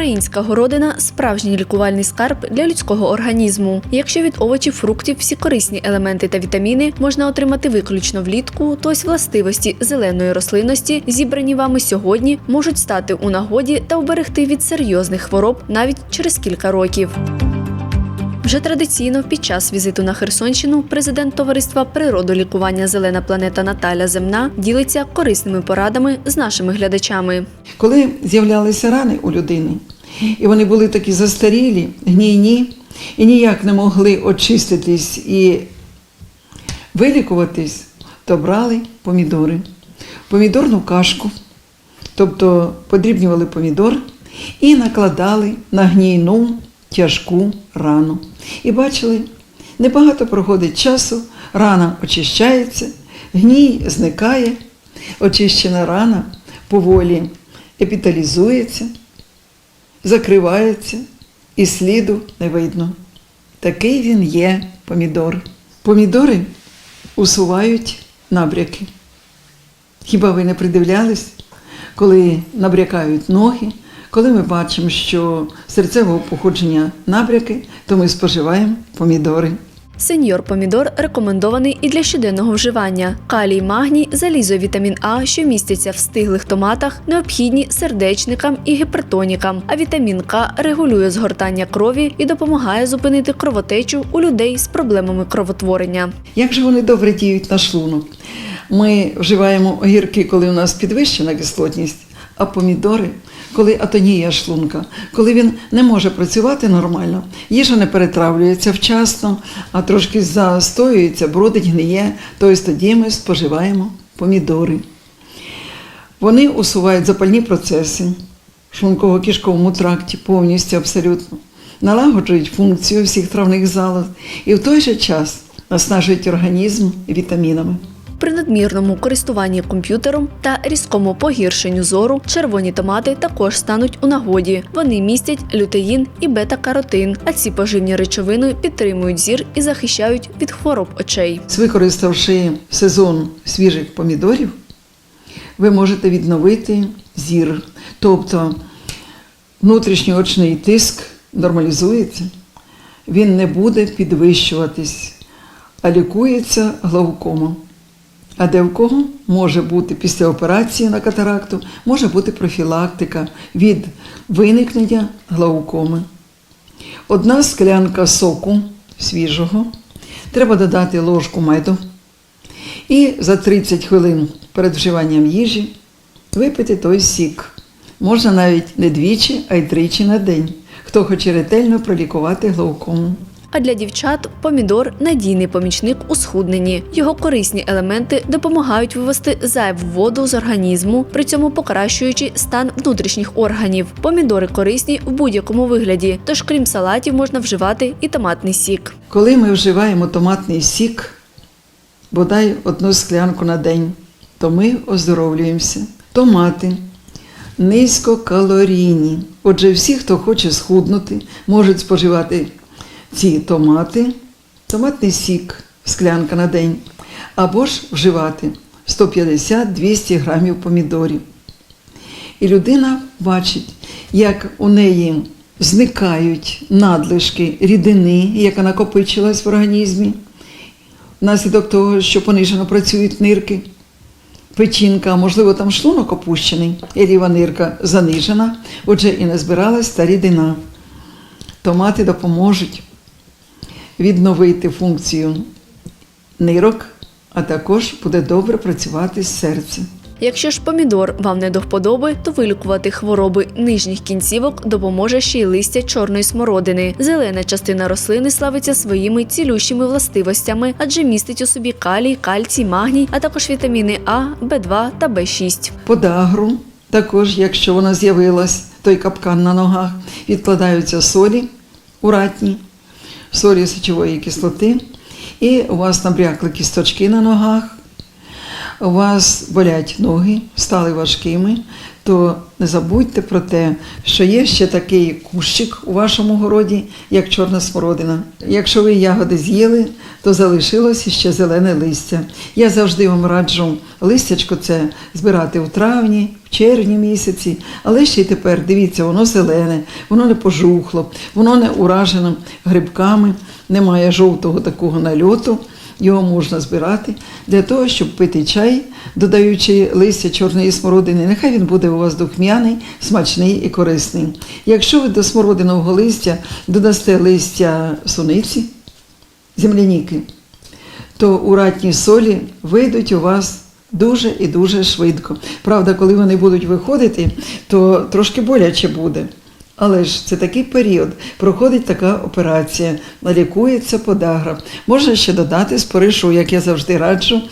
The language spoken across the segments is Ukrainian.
Українська городина справжній лікувальний скарб для людського організму. Якщо від овочів, фруктів всі корисні елементи та вітаміни можна отримати виключно влітку, то ось властивості зеленої рослинності, зібрані вами сьогодні, можуть стати у нагоді та уберегти від серйозних хвороб навіть через кілька років. Вже традиційно під час візиту на Херсонщину президент товариства природолікування Зелена планета Наталя Земна ділиться корисними порадами з нашими глядачами. Коли з'являлися рани у людини, і вони були такі застарілі, гнійні, і ніяк не могли очиститись і вилікуватись, то брали помідори, помідорну кашку, тобто подрібнювали помідор і накладали на гнійну тяжку рану. І бачили, небагато проходить часу, рана очищається, гній зникає, очищена рана поволі епіталізується, закривається і сліду не видно. Такий він є помідор. Помідори усувають набряки. Хіба ви не придивлялись, коли набрякають ноги, коли ми бачимо, що серцевого походження набряки, то ми споживаємо помідори. Сеньор помідор рекомендований і для щоденного вживання. Калій, магній, залізо, вітамін А, що містяться в стиглих томатах, необхідні сердечникам і гіпертонікам. А вітамін К регулює згортання крові і допомагає зупинити кровотечу у людей з проблемами кровотворення. Як же вони добре діють на шлунок? Ми вживаємо огірки, коли у нас підвищена кислотність, а помідори, коли атонія шлунка, коли він не може працювати нормально, їжа не перетравлюється вчасно, а трошки застоюється, бродить, гниє, то ось тоді ми споживаємо помідори. Вони усувають запальні процеси в шлунково-кишковому тракті повністю абсолютно, налагоджують функцію всіх травних залоз і в той же час наснажують організм вітамінами. При надмірному користуванні комп'ютером та різкому погіршенню зору червоні томати також стануть у нагоді. Вони містять лютеїн і бета-каротин, а ці поживні речовини підтримують зір і захищають від хвороб очей. Використавши сезон свіжих помідорів, ви можете відновити зір. Тобто внутрішньоочний тиск нормалізується, він не буде підвищуватись, а лікується глаукомом. А де в кого може бути після операції на катаракту, може бути профілактика від виникнення глаукоми. Одна склянка соку свіжого, треба додати ложку меду і за 30 хвилин перед вживанням їжі випити той сік. Можна навіть не двічі, а й тричі на день, хто хоче ретельно пролікувати глаукому. А для дівчат помідор надійний помічник у схудненні. Його корисні елементи допомагають вивести зайву воду з організму, при цьому покращуючи стан внутрішніх органів. Помідори корисні в будь-якому вигляді, тож крім салатів можна вживати і томатний сік. Коли ми вживаємо томатний сік, бодай одну склянку на день, то ми оздоровлюємося. Томати низькокалорійні. Отже, всі, хто хоче схуднути, можуть споживати ці томати, томатний сік, склянка на день, або ж вживати 150-200 грамів помідорів. І людина бачить, як у неї зникають надлишки рідини, яка накопичилась в організмі, внаслідок того, що понижено працюють нирки. Печінка, можливо, там шлунок опущений, і ліва нирка занижена, отже, і не збиралась та рідина. Томати допоможуть відновити функцію нирок, а також буде добре працювати серце. Якщо ж помідор вам не до вподоби, то вилікувати хвороби нижніх кінцівок допоможе ще й листя чорної смородини. Зелена частина рослини славиться своїми цілющими властивостями, адже містить у собі калій, кальцій, магній, а також вітаміни А, Б2 та Б6. Подагру, також, якщо вона з'явилась, той капкан на ногах, відкладаються солі уратні, солі сечової кислоти, і у вас набрякли кісточки на ногах, у вас болять ноги, стали важкими, то не забудьте про те, що є ще такий кущик у вашому городі, як чорна смородина. Якщо ви ягоди з'їли, то залишилося ще зелене листя. Я завжди вам раджу листячко це збирати в травні, в червні місяці, але ще й тепер дивіться, воно зелене, воно не пожухло, воно не уражено грибками, немає жовтого такого нальоту. Його можна збирати для того, щоб пити чай, додаючи листя чорної смородини. Нехай він буде у вас духмяний, смачний і корисний. Якщо ви до смородинового листя додасте листя суниці, земляніки, то уратні солі вийдуть у вас дуже і дуже швидко. Правда, коли вони будуть виходити, то трошки боляче буде. Але ж це такий період, проходить така операція, лікується подагра. Можна ще додати споришу, як я завжди раджу,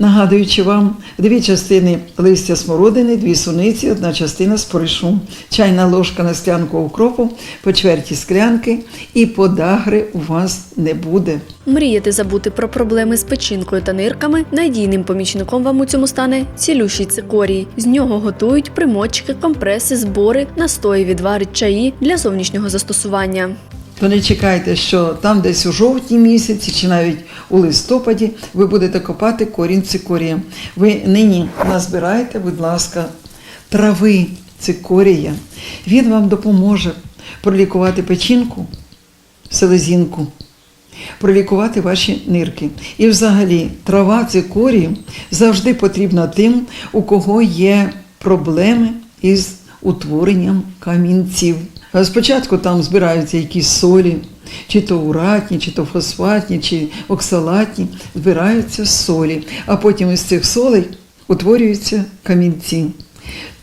нагадуючи вам, дві частини листя смородини, дві суниці, одна частина споришу, чайна ложка на склянку укропу, по чверті склянки, і подагри у вас не буде. Мріяти забути про проблеми з печінкою та нирками. Надійним помічником вам у цьому стане цілющий цикорій. З нього готують примочки, компреси, збори, настої, відвари, чаї для зовнішнього застосування. То не чекайте, що там десь у жовтні місяці чи навіть у листопаді ви будете копати корінь цикорія. Ви нині назбирайте, будь ласка, трави цикорія. Він вам допоможе пролікувати печінку, селезінку, пролікувати ваші нирки. І взагалі трава цикорію завжди потрібна тим, у кого є проблеми із утворенням камінців. Спочатку там збираються якісь солі, чи то уратні, чи то фосфатні, чи оксалатні, збираються солі, а потім із цих солей утворюються камінці.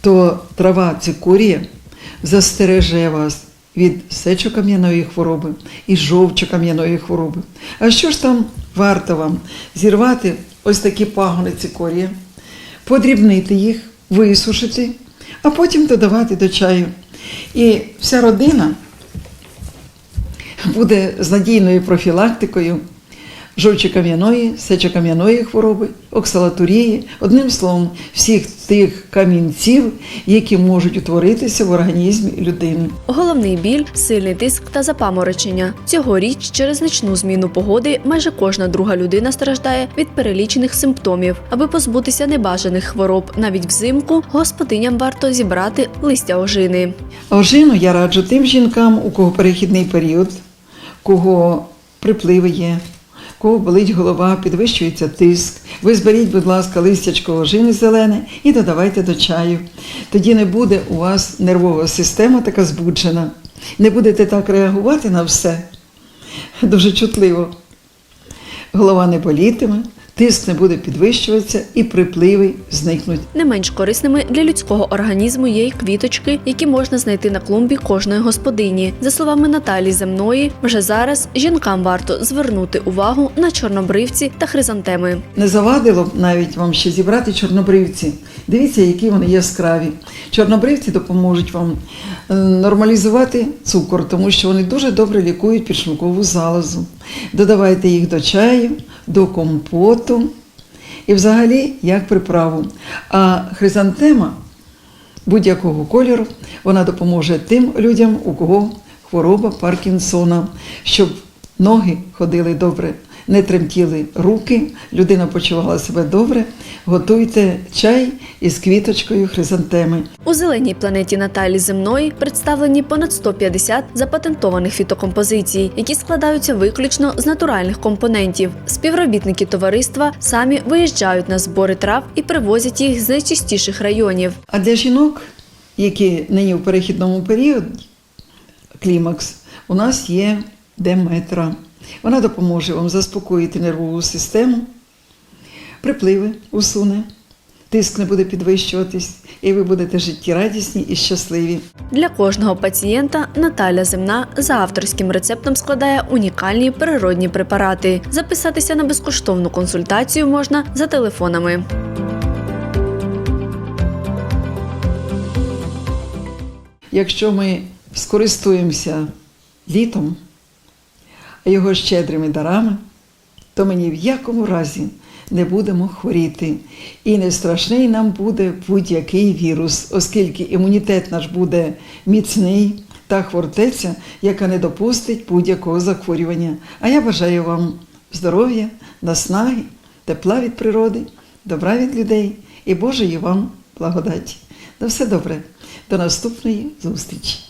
То трава цикорія застереже вас від сечокам'яної хвороби і жовчокам'яної хвороби. А що ж там варто вам зірвати ось такі пагони цикорія, подрібнити їх, висушити, а потім додавати до чаю. І вся родина буде з надійною профілактикою жовчокам'яної, сечокам'яної хвороби, оксалатурії, одним словом, всіх тих камінців, які можуть утворитися в організмі людини. Головний біль, сильний тиск та запаморочення. Цьогоріч через значну зміну погоди майже кожна друга людина страждає від перелічених симптомів. Аби позбутися небажаних хвороб навіть взимку, господиням варто зібрати листя ожини. Ожину я раджу тим жінкам, у кого перехідний період, у кого припливи є, кого болить голова, підвищується тиск. Ви зберіть, будь ласка, листячко ожини зелене і додавайте до чаю. Тоді не буде у вас нервова система така збуджена. Не будете так реагувати на все. Дуже чутливо. Голова не болітиме, тиск не буде підвищуватися і припливи зникнуть. Не менш корисними для людського організму є й квіточки, які можна знайти на клумбі кожної господині. За словами Наталі Земної, вже зараз жінкам варто звернути увагу на чорнобривці та хризантеми. Не завадило б навіть вам ще зібрати чорнобривці. Дивіться, які вони яскраві. Чорнобривці допоможуть вам е, нормалізувати цукор, тому що вони дуже добре лікують підшлункову залозу. Додавайте їх до чаю, до компоту і взагалі як приправу. А хризантема будь-якого кольору вона допоможе тим людям, у кого хвороба Паркінсона, щоб ноги ходили добре, не тремтіли руки, людина почувала себе добре. Готуйте чай із квіточкою хризантеми. У зеленій планеті Наталі Земної представлені понад 150 запатентованих фітокомпозицій, які складаються виключно з натуральних компонентів. Співробітники товариства самі виїжджають на збори трав і привозять їх з найчистіших районів. А для жінок, які нині в перехідному періоді, клімакс, у нас є деметра. Вона допоможе вам заспокоїти нервову систему, припливи усуне, тиск не буде підвищуватись, і ви будете життєрадісні і щасливі. Для кожного пацієнта Наталя Земна за авторським рецептом складає унікальні природні препарати. Записатися на безкоштовну консультацію можна за телефонами. Якщо ми скористуємося літом, його щедрими дарами, то ми ні в якому разі не будемо хворіти. І не страшний нам буде будь-який вірус, оскільки імунітет наш буде міцний та хвортеця, яка не допустить будь-якого захворювання. А я бажаю вам здоров'я, наснаги, тепла від природи, добра від людей і Божої вам благодаті. На все добре. До наступної зустрічі.